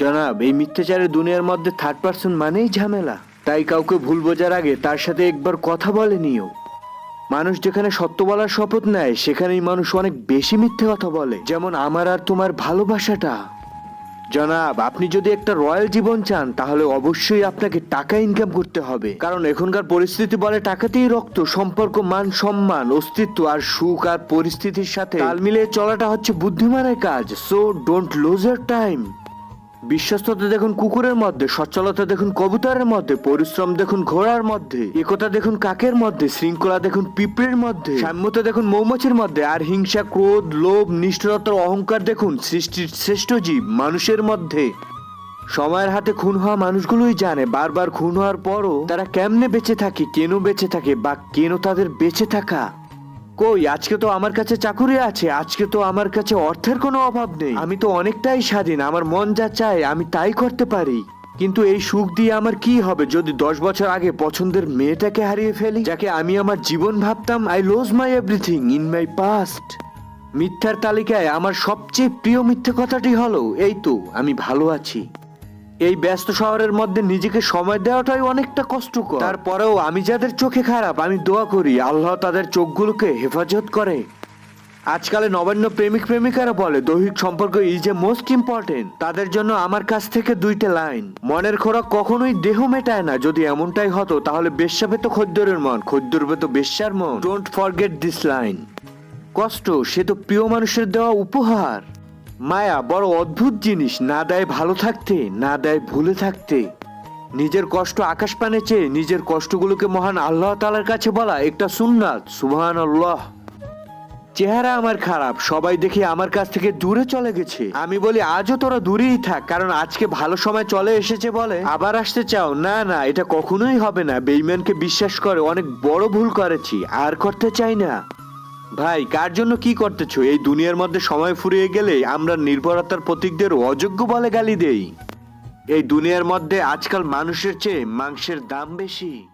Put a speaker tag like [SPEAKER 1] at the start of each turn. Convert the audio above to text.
[SPEAKER 1] জনাব, এই মিথ্যাচারের দুনিয়ার মধ্যে থার্ড পার্সন মানেই ঝামেলা। তাই কাউকে ভুল বোঝার আগে তার সাথে একবার কথা বলে নিও। মানুষ যেখানে সত্য বলার শপথ নেয়, সেখানেই মানুষ অনেক বেশি মিথ্যে কথা বলে, যেমন আমার আর তোমার ভালোবাসাটা। জনাব, আপনি যদি একটা রয়্যাল জীবন চান, তাহলে অবশ্যই আপনাকে টাকা ইনকাম করতে হবে। কারণ এখনকার পরিস্থিতি বলে টাকাতেই রক্ত, সম্পর্ক, মান সম্মান, অস্তিত্ব আর সুখ আর পরিস্থিতির সাথে তাল মিলিয়ে চলাটা হচ্ছে বুদ্ধিমানের কাজ। So don't lose your time বিশ্বস্ততা দেখুন কুকুরের মধ্যে, সচ্ছলতা দেখুন কবুতরের মধ্যে, পরিশ্রম দেখুন ঘোড়ার মধ্যে, একতা দেখুন কাকের মধ্যে, শৃঙ্খলা দেখুন পিঁপড়ের মধ্যে, সাম্যতা দেখুন মৌমাছির মধ্যে, আর হিংসা, ক্রোধ, লোভ নিষ্ঠুরতার অহংকার দেখুন সৃষ্টির শ্রেষ্ঠ জীব, মানুষের মধ্যে। সময়ের হাতে খুন হওয়া মানুষগুলোই জানে, বারবার খুন হওয়ার পরও তারা কেমনে বেঁচে থাকে, কেন বেঁচে থাকে, বা কেন তাদের বেঁচে থাকা। কই, আজকে তো আমার কাছে চাকুরি আছে, আজকে তো আমার কাছে অর্থের কোনো অভাব নেই। আমি তো অনেকটাই স্বাধীন, আমার মন যা চায়, আমি তাই করতে পারি। কিন্তু এই সুখ দিয়ে আমার কি হবে যদি দশ বছর আগে পছন্দের মেয়েটাকে হারিয়ে ফেলি? যাকে আমি আমার জীবন ভাবতাম I lose my everything in my past মিথ্যার তালিকায় আমার সবচেয়ে প্রিয় মিথ্যে কথাটি হলো, এই তো, আমি ভালো আছি। এই ব্যস্ত শহরের মধ্যে নিজেকে সময় দেওয়াটাই অনেকটা কষ্টকর। তারপরেও আমি যাদের চোখে খারাপ, আমি দোয়া করি, আল্লাহ তাদের চোখগুলোকে হেফাজত করে। আজকালে নবান্ন প্রেমিক প্রেমিকারা বলে, দৈহিক সম্পর্ক ইজ এ মোস্ট ইম্পর্টেন্ট তাদের জন্য আমার কাছ থেকে দুইটা লাইন। মনের খোরাক কখনোই দেহ মেটায় না, যদি এমনটাই হতো, তাহলে বেশ্যা পেত খদ্দরের মন খদ্দর পেত বেশ্যার মন। ডোন্ট ফরগেট দিস লাইন কষ্ট, সে তো প্রিয় মানুষের দেওয়া উপহার। মায়া, বড় অদ্ভুত জিনিস। না দেয় ভালো থাকতে, না দেয় ভুলে থাকতে। নিজের কষ্ট আকাশ পানে চেয়ে, নিজের কষ্টগুলোকে মহান আল্লাহ তালার কাছে বলা একটা সুন্নাত। সুবহান আল্লাহ চেহারা আমার খারাপ, সবাই দেখে আমার কাছ থেকে দূরে চলে গেছে। আমি বলি, আজও তোরা দূরেই থাক, কারণ আজকে ভালো সময় চলে এসেছে বলে। আবার আসতে চাও? না না, এটা কখনোই হবে না। বেইম্যানকে বিশ্বাস করে, অনেক বড় ভুল করেছি, আর করতে চাই না। ভাই, কার জন্য কি করতেছো? এই দুনিয়ার মধ্যে সময় ফুরিয়ে গেলে আমরা নির্ভরতার প্রতীকদের অযোগ্য বলে গালি দেই। এই দুনিয়ার মধ্যে আজকাল মানুষের চেয়ে মাংসের দাম বেশি।